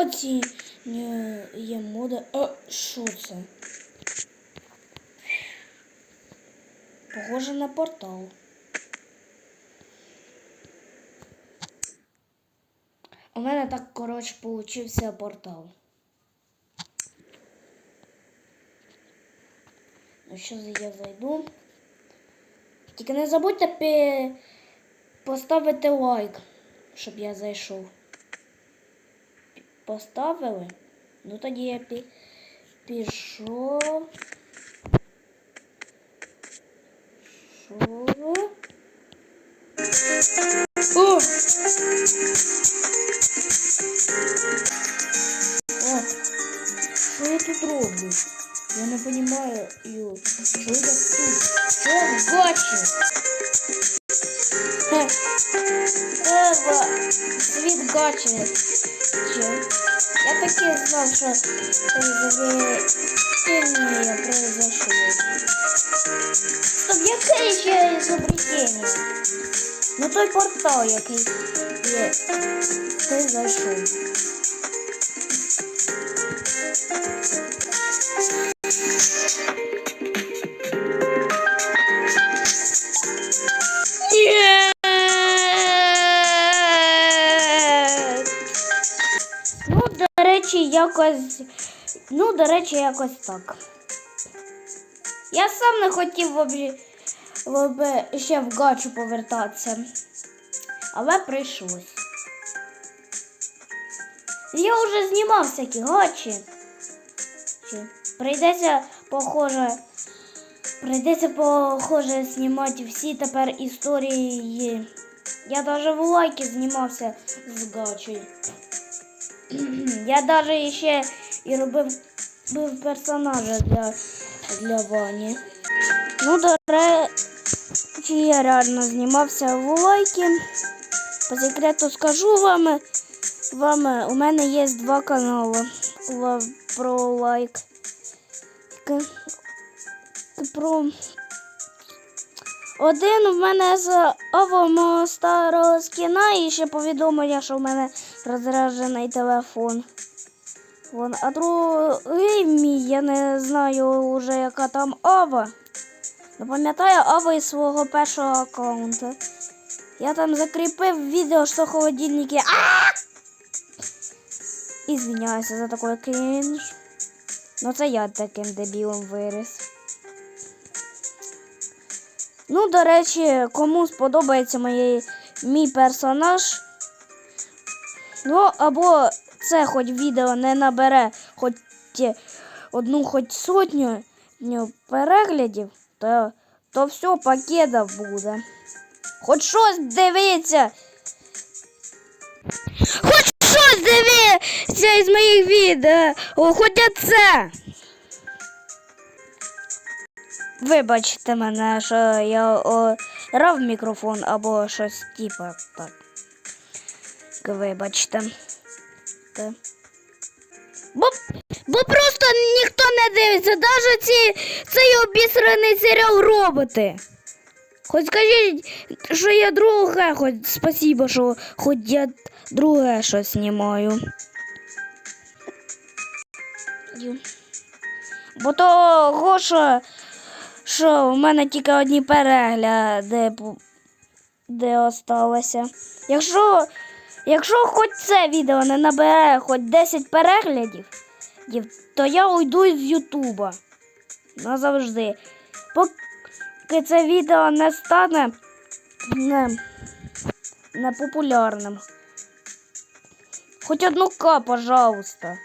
Оцінює мода. А що це? Похоже на портал. У мене так, коротше, получився портал. Ну, що я зайду. Тільки не забудьте поставити лайк, щоб я зайшов. Пі- Поставили? Ну тоді я пі- пішов. Пішов. О! О! Що я тут роблю? Я не понимаю, ю, що я тут? Що я в гачі? Ха. Ева, світ гачі. Че? Я так і знав, що изобретение произошло. Стоп, яке ще изобретение? Ну той портал, який є. Ти зайшов. До речі, якось. Ну, до речі, якось так. Я сам не хотів вообще, вообще ще в гачу повертатися. Але прийшлось. Я вже знімав всякі гачі. Прийдеться, похоже. Прийдеться, похоже, знімати всі тепер історії. Я навіть в лайки знімався з гачею. Я навіть ще і робив був персонажа для, для Вані. Ну, до речі, я реально знімався в лайки. По секрету скажу вам, вам у мене є два канали про лайк. Про один в мене з ового старого скіна і ще повідомлення, що в мене розряджений телефон. Вон, а другий мій, я не знаю вже яка там Ава. Не пам'ятаю Ава із свого першого аккаунту. Я там закріпив відео, що холодильники. А! І звиняюся за такий крінж. Ну це я таким дебілом виріс. Ну, до речі, кому сподобається моє, мій персонаж. Ну, або це хоч відео не набере хоч одну хоч сотню переглядів, то, то все пакета буде. Хоч щось дивиться. Хоч щось дивиться із моїх відео, хоч це. Вибачте мене, що я орав мікрофон або щось типа так. Вибачте. Та. Бо, бо просто ніхто не дивиться, навіть ці, цей обісраний серіал роботи. Хоч скажіть, що я друге, хоч спасибо, що хоч я друге щось знімаю. Бо того, що, що в мене тільки одні перегляди де осталося. Якщо, якщо хоч це відео не набере хоч 10 переглядів, то я уйду з Ютуба. Назавжди. Поки це відео не стане не, не популярним. Хоч одну К, пожалуйста.